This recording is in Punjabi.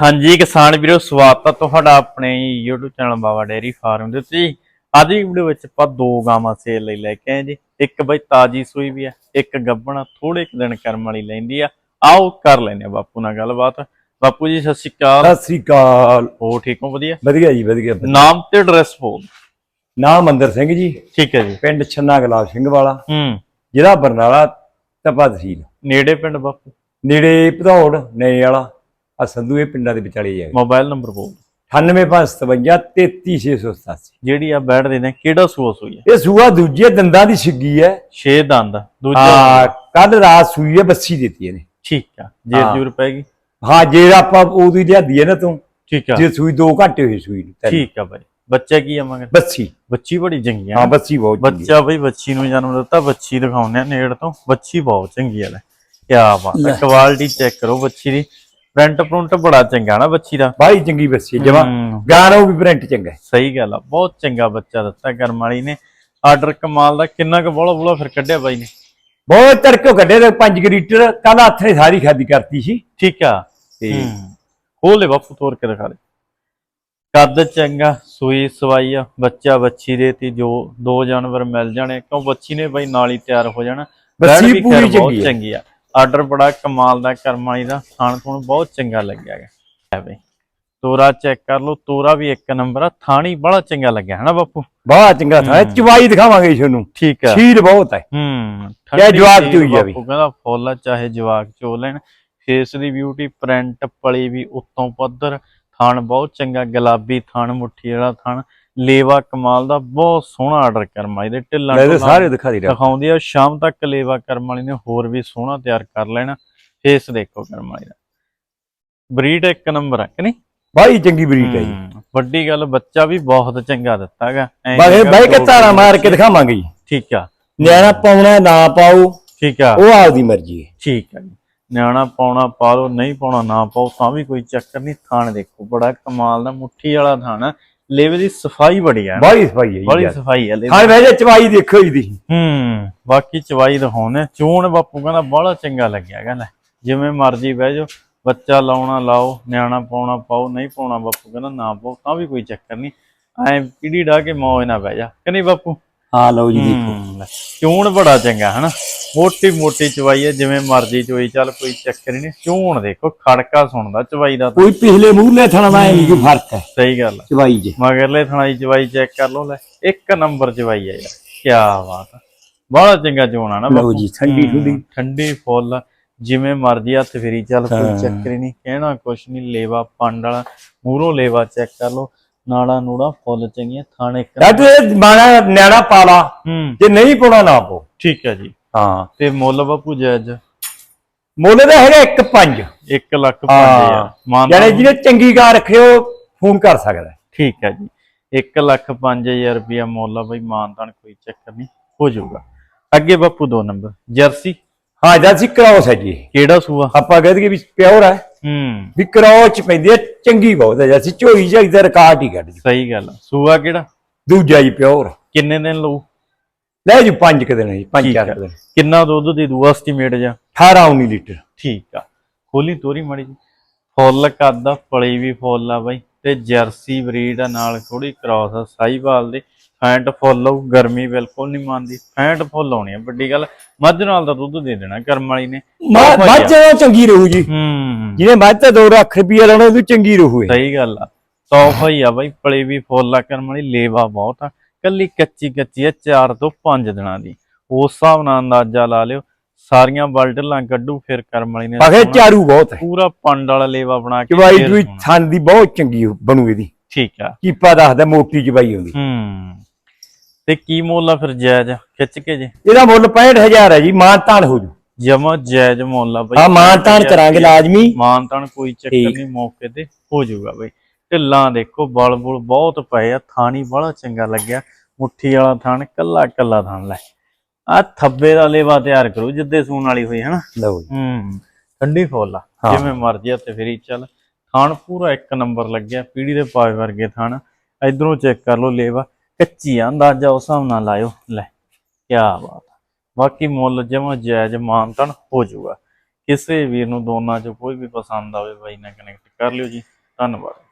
ਹਾਂਜੀ ਕਿਸਾਨ ਵੀਰੋ ਸਵਾਗਤ ਹੈ ਤੁਹਾਡਾ ਆਪਣੇ YouTube channel Baba dairy farm ਦੇ ਉੱਤੇ ਅੱਜ ਦੀ ਵੀਡੀਓ ਵਿੱਚ ਆਪਾਂ ਦੋ ਗਾਵਾਂ ਸੇਲ ਲਈ ਲੈ ਕੇ ਆਏ ਜੀ। ਇੱਕ ਬਈ ਤਾਜੀ ਸੂਈ ਵੀ ਆ ਇੱਕ ਗੱਬਣਾ ਥੋੜੇ ਕੁ ਦਿਨ ਕਰਮ ਵਾਲੀ ਲੈਂਦੀ ਆ। ਆਓ ਕਰ ਲੈਨੇ ਆ ਬਾਪੂ ਨਾਲ ਗੱਲਬਾਤ। ਬਾਪੂ ਜੀ ਸਤਿ ਸ਼੍ਰੀ ਅਕਾਲ। ਸਤਿ ਸ੍ਰੀ ਅਕਾਲ। ਹੋ ਠੀਕ ਹੋ? ਵਧੀਆ? ਵਧੀਆ ਜੀ ਵਧੀਆ। ਨਾਮ ਤੇ ਐਡਰੈਸ ਬੋਲ ਨਾਮ ਮੰਦਰ ਸਿੰਘ ਜੀ। ਠੀਕ ਹੈ ਜੀ। ਪਿੰਡ ਛੰਨਾ ਗੁਲਾਬ ਸਿੰਘ ਵਾਲਾ। ਹੂੰ। ਜ਼ਿਲ੍ਹਾ ਬਰਨਾਲਾ ਤਪਾ ਤਹਿਸੀਲ। ਨੇੜੇ ਪਿੰਡ ਬਾਪੂ? ਨੇੜੇ ਭਦੌੜ ਨੇੜੇ ਵਾਲਾ। ਆ ਸੰਧੂ ਇਹ ਪਿੰਡਾਂ ਦੇ ਵਿਚਾਲੇ ਹੀ ਹੈ ਮੋਬਾਈਲ ਨੰਬਰ ਬੋਲ 98557 33687 ਜਿਹੜੀ ਆ ਬੈਠ ਦੇ ਨੇ ਕਿਹੜਾ ਸੂਆ ਸੂਈ ਹੈ ਇਹ ਸੂਆ ਦੂਜੇ ਦੰਦਾਂ ਦੀ ਛਿੱਗੀ ਹੈ। 6 ਦੰਦ ਦੂਜਾ ਆ ਕੱਲ ਰਾਤ ਸੂਈ ਹੈ ਬੱਸੀ ਦਿੱਤੀ ਇਹਨੇ। ਠੀਕ ਆ ਜੇਰ ਹਾਂ। ਜੂਰ ਪੈ ਗਈ? ਹਾਂ ਜੇ ਆਪਾਂ ਉਹਦੀ ਲਿਆਦੀ ਹੈ ਨਾ ਤੂੰ। ਠੀਕ ਆ। ਜੇ ਸੂਈ 2 ਘੰਟੇ ਹੋਈ ਸੂਈ ਨੂੰ। ਠੀਕ ਆ ਬਾਈ। ਬੱਚਾ ਕੀ ਆ ਮਗਰ? ਬੱਸੀ। ਬੱਚੀ ਬੜੀ ਚੰਗੀ ਆ ਹਾਂ ਬੱਸੀ ਬਹੁਤ ਚੰਗੀ ਹੈ। ਬੱਚਾ ਬਈ ਬੱਚੀ ਨੂੰ ਜਨਮ ਦਿੱਤਾ ਬੱਚੀ ਦਿਖਾਉਂਦੇ ਆ ਨੇੜ ਤੋਂ। ਬੱਚੀ ਬਹੁਤ ਚੰਗੀ ਆ ਲੈ। ਕੀ ਬਾਤ ਹੈ ਕੁਆਲਿਟੀ ਚੈੱਕ ਕਰੋ ਬੱਚੀ ਦੀ। ਪ੍ਰਿੰਟ ਪ੍ਰਿੰਟ ਬੜਾ ਚੰਗਾ ਨਾ ਬੱਚੀ ਦਾ। ਬਾਈ ਚੰਗੀ ਬੱਸੀ ਜਮਾ। ਹੂੰ, ਗਾਣਾ ਵੀ ਪ੍ਰਿੰਟ ਚੰਗਾ। ਸਹੀ ਗੱਲ ਆ ਬਹੁਤ ਚੰਗਾ ਬੱਚਾ ਦਿੱਤਾ ਕਰਮ ਵਾਲੀ ਨੇ। ਆਰਡਰ ਕਮਾਲ ਦਾ ਕਿੰਨਾ ਕੁ ਬੋਲਾ ਬੋਲਾ ਫਿਰ ਕੱਢਿਆ ਬਾਈ ਨੇ। ਬਹੁਤ ਤੜਕੇ ਕੱਢੇ ਤੇ 5 ਲੀਟਰ ਕੱਲ ਹੱਥ ਨੇ ਸਾਰੀ ਖਾਦੀ ਕਰਤੀ ਸੀ। ਠੀਕ ਆ। ਤੇ ਖੋਲ ਲੈ ਬਾਪੂ ਤੋਰ ਕੇ ਦਿਖਾ ਦੇ। ਕੱਦ ਚੰਗਾ ਸੂਈ ਸਵਾਈ ਆ ਬੱਚਾ ਬੱਚੀ ਦੇ ਤੀ ਜੋ ਦੋ ਜਾਨਵਰ ਮਿਲ ਜਾਣੇ ਕਿਉਂ ਬੱਚੀ ਨੇ ਬਈ ਨਾਲ ਹੀ ਤਿਆਰ ਹੋ ਜਾਣਾ। ਬੱਚੀ ਪੂਰੀ ਚੰਗੀ ਆ। ਆ ਆਰਡਰ ਬੜਾ ਕਮਾਲ ਦਾ ਕਰਮ ਵਾਲੀ ਦਾ ਥਾਣ ਥੂਣ ਬਹੁਤ ਚੰਗਾ ਲੱਗਿਆ ਗਿਆ ਹੈ ਬਈ ਤੋਰਾ ਚੈੱਕ ਕਰ ਲਓ ਤੋਰਾ ਵੀ ਇੱਕ ਨੰਬਰ ਆ ਥਾਣੀ ਬੜਾ ਚੰਗਾ ਲੱਗਿਆ ਹਨਾ ਬਾਪੂ? ਬਹੁਤ ਚੰਗਾ ਥਾ। ਚਵਾਈ ਦਿਖਾਵਾਂਗੇ ਤੁਹਾਨੂੰ। ਠੀਕ ਆ। ਸੀਲ ਬਹੁਤ ਹੈ। ਹੂੰ ਠੰਡੀ ਜਵਾਕ ਚੋਈ ਜਾਵੇ। ਬਾਪੂ ਕਹਿੰਦਾ ਫੁੱਲ ਆ, ਚਾਹੇ ਜਵਾਕ ਚੋ ਲੈਣ। ਫੇਸ ਦੀ ਬਿਊਟੀ ਪ੍ਰਿੰਟ ਪਲੀ ਵੀ ਉੱਤੋਂ ਪੱਧਰ ਥਣ ਬਹੁਤ ਚੰਗਾ ਗੁਲਾਬੀ ਥਣ ਮੁੱਠੀ ਵਾਲਾ ਥਣ। ਲੇਵਾ ਕਮਾਲ ਦਾ ਬਹੁਤ ਸੋਹਣਾ ਆਰਡਰ ਕਰਮ ਵਾਲੀ ਦੇ ਢਿੱਲਾਂ ਢੁੱਲਾਂ ਸਾਰੇ ਦਿਖਾ ਦੇ ਰਿਹਾ। ਦਿਖਾਉਂਦੀ ਆ ਸ਼ਾਮ ਤੱਕ ਲੇਵਾ ਕਰਮ ਵਾਲੀ ਨੇ ਹੋਰ ਵੀ ਸੋਹਣਾ ਤਿਆਰ ਕਰ ਲੈਣਾ। ਫੇਸ ਦੇਖੋ ਕਰਮ ਵਾਲੀ ਦਾ। ਬਰੀਡ ਇੱਕ ਨੰਬਰ ਹੈ ਕਿ ਨਹੀਂ? ਬਾਈ ਚੰਗੀ ਬਰੀਡ ਹੈ ਜੀ। ਵੱਡੀ ਗੱਲ ਬੱਚਾ ਵੀ ਬਹੁਤ ਚੰਗਾ ਦਿੱਤਾਗਾ ਬਾਈ ਬਾਈ ਕੇ ਧਾਰਾ ਮਾਰ ਕੇ ਦਿਖਾਵਾਂਗੇ ਜੀ। ਠੀਕ ਆ। ਨਿਆਣਾ ਪਾਉਣਾ ਨਾ ਪਾਓ ਠੀਕ ਆ। ਉਹ ਆਪਦੀ ਮਰਜ਼ੀ ਹੈ। ਠੀਕ ਹੈ ਜੀ। ਨਿਆਣਾ ਪਾਉਣਾ ਪਾ ਲਓ ਨਹੀਂ ਪਾਉਣਾ ਨਾ ਪਾਓ ਤਾਂ ਵੀ ਕੋਈ ਚੱਕਰ ਨਹੀਂ। ਥਾਣ ਦੇਖੋ ਬੜਾ ਕਮਾਲ ਦਾ ਮੁੱਠੀ ਵਾਲਾ ਥਾਣ ਆ। ਲੇਵੇ ਦੀ ਸਫ਼ਾਈ ਬੜੀ ਆ ਬਾਈ ਸਫ਼ਾਈ ਹੈ ਬੜੀ ਸਫ਼ਾਈ ਲੇਵੇ ਹਾਂ ਵੈਸੇ ਚਵਾਈ ਦੇਖੋ ਜੀ ਦੀ ਹੂੰ ਬਾਕੀ ਚਵਾਈ ਦਿਖਾਉਣੇ ਚੂਣ ਬਾਪੂ ਕਹਿੰਦਾ ਬੜਾ ਚੰਗਾ ਲੱਗਿਆ ਕਹਿੰਦਾ। ਜਿਵੇਂ ਮਰਜ਼ੀ ਬਹਿ ਜਾਓ ਬੱਚਾ ਲਾਉਣਾ ਲਾਓ ਨਿਆਣਾ ਪਾਉਣਾ ਪਾਓ ਨਹੀਂ ਪਾਉਣਾ ਬਾਪੂ ਕਹਿੰਦਾ ਨਾ ਪਾਓ ਤਾਂ ਵੀ ਕੋਈ ਚੱਕਰ ਨਹੀਂ। ਐ ਪੀੜੀ ਡਾ ਕੇ ਮੌਜ ਨਾ ਬਹਿ ਜਾ। ਕਿ ਨਹੀਂ ਬਾਪੂ? ਹਾਂ ਲਓ ਜੀ ਹੂੰ, ਲੈ, ਚੂਣ ਬੜਾ ਚੰਗਾ ਹਨਾ? ਮੋਟੀ ਮੋਟੀ ਚਵਾਈ ਹੈ ਜਿਵੇਂ ਮਰਜ਼ੀ ਚੋਈ ਚੱਲ ਕੋਈ ਚੱਕਰ ਹੀ ਨਹੀਂ ਚੂਣ ਦੇਖੋ ਖੜਕਾ ਸੁਣਦਾ ਚਵਾਈ ਦਾ। ਕੋਈ ਪਿਛਲੇ ਮੂਹਰਲੇ ਥਣਾ ਦਾ ਨਹੀਂ ਕੋਈ ਫ਼ਰਕ ਹੈ ਸਹੀ ਗੱਲ ਆ। ਚਵਾਈ ਜੇ ਮਗਰਲੇ ਥਣਾਈ ਚਵਾਈ ਚੈੱਕ ਕਰ ਲਓ ਲੈ ਇੱਕ ਨੰਬਰ ਚਵਾਈ ਹੈ ਯਾਰ ਕੀ ਬਾਤ ਆ ਬੜਾ ਚੰਗਾ ਚੋਣ ਆ ਨਾ ਬਾਪੂ। ਜੀ, ਠੰਡੀ ਹੂੰ, ਠੁੰਡੀ। ਠੰਡੀ ਫੁੱਲ ਜਿਵੇਂ ਮਰਜ਼ੀ ਹੱਥ ਫੇਰੀ ਚੱਲ ਕੋਈ ਹਾਂ। ਚੱਕਰ ਹੀ ਨਹੀਂ ਕਹਿਣਾ ਕੁਛ ਨਹੀਂ ਲੇਵਾ ਪੰਡ ਵਾਲਾ ਮੂਹਰੋਂ ਲੇਵਾ ਚੈੱਕ ਕਰ ਲਓ ਨਾੜਾ ਨੂੜਾ ਫੁੱਲ ਚੰਗੀਆਂ ਥਾਣੇ ਇੱਕ ਡਾਟੂ ਇਹ ਮਾਣਾ ਨਿਆਣਾ ਪਾਲਾ ਹੂੰ ਜੇ ਨਹੀਂ ਪਾਉਣਾ ਨਾ ਪਾਓ ਠੀਕ ਹੈ ਜੀ ਹਾਂ। ਤੇ ਮੁੱਲ ਬਾਪੂ ਜਾਇਜ਼? ਮੁੱਲ ਦਾ ਹੈਗਾ 1.5 1 ਲੱਖ ਹਾਂ। 5000 ਮਾਨ ਜਿਹੜੇ ਜਿਹਨੇ ਚੰਗੀ ਗਾਂ ਰੱਖਿਓ ਫੋਨ ਕਰ ਸਕਦਾ। ਠੀਕ ਹੈ ਜੀ। 1 ਲੱਖ 5000 ਰੁਪਇਆ ਮੁੱਲ ਆ ਬਈ ਮਾਨਤਾਨ ਕੋਈ ਚੱਕਰ ਨਹੀਂ ਹੋ ਜਾਊਗਾ। ਅੱਗੇ ਬਾਪੂ ਦੋ ਨੰਬਰ ਜਰਸੀ? ਹਾਂ ਜਰਸੀ ਕ੍ਰੋਸ ਹੈ ਜੀ। ਕਿਹੜਾ ਸੂਆ? ਆਪਾਂ ਕਹਿੰਦੇ ਕਿ ਵੀ ਪਿਓਰ ਹੈ। ਹੂੰ। ਵੀ ਕ੍ਰੋਸ ਚ ਪੈਂਦੀ ਹੈ ਚੰਗੀ ਬਹੁਤ ਹੈ ਜਰਸੀ। ਝੋਈ ਜਾਈ ਦਾ ਰਿਕਾਰਡ ਹੀ ਕੱਢ ਸਹੀ ਗੱਲ। ਸੂਆ ਕਿਹੜਾ? ਦੂਜਾ ਜੀ ਪਿਓਰ। ਕਿੰਨੇ ਦਿਨ ਲਊ? ਲੈ ਜੀ 5 ਕਿ ਦਿਨ ਜੀ 5 ਠੀਕ 4 ਹੈ। ਦਿਨ। ਕਿੰਨਾ ਦੁੱਧ ਦੇ ਦੂ ਐਸਟੀਮੇਟ ਜਾਂ? 18 19 ਲੀਟਰ। ਠੀਕ ਆ। ਖੋਲੀ ਤੋਰੀ ਮੜੀ ਜੀ। ਫੁੱਲ ਕਰਦਾ ਫਲੀ ਵੀ ਫੁੱਲ ਆ ਬਾਈ। ਤੇ ਜਰਸੀ ਬਰੀਡ ਆ ਨਾਲ ਥੋੜੀ ਕ੍ਰਾਸ ਆ ਸਾਈਵਾਲ ਦੇ। ਫੈਂਟ ਫੁੱਲ ਆਊ ਗਰਮੀ ਬਿਲਕੁਲ ਨਹੀਂ ਮੰਨਦੀ। ਫੈਂਟ ਫੁੱਲ ਆਉਣੀ ਆ ਵੱਡੀ ਗੱਲ। ਮੱਝ ਨਾਲ ਦਾ ਦੁੱਧ ਦੇ ਦੇਣਾ ਕਰਮ ਵਾਲੀ ਨੇ। ਮੱਝ ਮੱਝ ਉਹ ਚੰਗੀ ਰਹੂ ਜੀ। ਹੂੰ। ਜਿਹਨੇ ਮੱਝ ਤੇ 2 ਲੱਖ ਰੁਪਏ ਲਾਉਣਾ ਉਹ ਚੰਗੀ ਰਹੂ ਇਹ। ਸਹੀ ਗੱਲ ਆ। ਤੋਹਫਾ ਹੀ ਆ ਬਾਈ ਪਲੀ ਵੀ ਫੁੱਲ ਆ ਕਰਮ ਵਾਲੀ। ਲੇਵਾ ਬਹੁਤ ਆ। ਕੱਲੀ ਕੱਚੀ ਕੱਚੀ ਆ 4 ਤੋਂ 5 ਦਿਨਾਂ ਦੀ। ਉਸ ਹਿਸਾਬ ਨਾਲ ਅੰਦਾਜ਼ਾ ਲਾ ਲਿਓ ਸਾਰੀਆਂ ਬਲਟਲਾਂ ਕੱਢੂ ਫਿਰ ਕਰਮ ਵਾਲੀ ਨੇ ਸੋਹਣਾ ਚਾਰੂ ਬਹੁਤ ਹੈ। ਪੂਰਾ ਪੰਡ ਵਾਲਾ ਲੇਵਾ ਬਣਾ ਕੇ ਚੂਈ ਸੋਹਣਾ। ਥਣ ਦੀ ਬਹੁਤ ਚੰਗੀ ਬਣੂ ਇਹਦੀ। ਠੀਕ ਆ। ਕੀਪਾ ਦੱਸਦਾ ਮੋਟੀ ਚਵਾਈ ਹੁੰਦੀ ਹੂੰ। ਤੇ ਕੀ ਮੁੱਲ ਆ ਫਿਰ ਜਾਇਜ਼? ਖਿੱਚ ਕੇ ਜੇ। ਇਹਦਾ ਮੁੱਲ 65000 ਹੈ ਜੀ ਮਾਨਤਾਨ ਹੋ ਜੂ। ਜਮਾ ਜਾਇਜ਼ ਮੁੱਲ ਆ ਬਈ। ਹਾਂ ਮਾਨਤਾਨ ਕਰਾਂਗੇ ਲਾਜ਼ਮੀ। ਮਾਨਤਾਨ ਕੋਈ ਚੱਕਰ। ਨਹੀਂ ਮੌਕੇ ਤੇ ਹੋ ਜਾਊਗਾ ਬਈ। ਢਿੱਲਾਂ ਦੇਖੋ ਬਲ ਬੁਲ ਬਹੁਤ ਪਏ ਆ ਥਾਣੀ ਬੜਾ ਚੰਗਾ ਲੱਗਿਆ। ਮੁੱਠੀ ਵਾਲਾ ਥਾਣ ਕੱਲਾ ਕੱਲਾ ਥਾਣ ਲੈ। ਆ ਥੱਬੇ ਦਾ ਲੇਵਾ ਤਿਆਰ ਕਰੂ ਜਿੱਦੇ ਸੂਣ ਵਾਲੀ ਹੋਈ ਹਨਾ? ਲਓ ਜੀ। ਹੂੰ ਠੰਡੀ ਫੁੱਲ ਆ ਹਾਂ। ਜਿਵੇਂ ਮਰਜ਼ੀ ਆ ਤੇ ਫੇਰੀ ਚੱਲ। ਥਾਣ ਪੂਰਾ ਇੱਕ ਨੰਬਰ ਲੱਗਿਆ ਪੀੜੀ ਦੇ ਪਾਵੇ ਵਰਗੇ ਥਾਣ। ਇਧਰੋਂ ਚੈੱਕ ਕਰ ਲਓ ਲੇਵਾ ਕੱਚੀ ਆ ਅੰਦਾਜ਼ਾ ਉਸ ਹਿਸਾਬ ਨਾਲ ਲਾਇਓ। ਲੈ ਕੀ ਬਾਤ। ਬਾਕੀ ਮੁੱਲ ਜਮਾ ਜਾਇਜ਼ ਮਾਨਤਨ ਹੋ ਜਾਊਗਾ। ਕਿਸੇ ਵੀਰ ਨੂੰ ਦੋਨਾਂ ਚੋਂ ਕੋਈ ਵੀ ਪਸੰਦ ਆਵੇ ਬਾਈ ਨਾਲ ਕਨੈਕਟ ਕਰ ਲਿਓ ਜੀ। ਧੰਨਵਾਦ।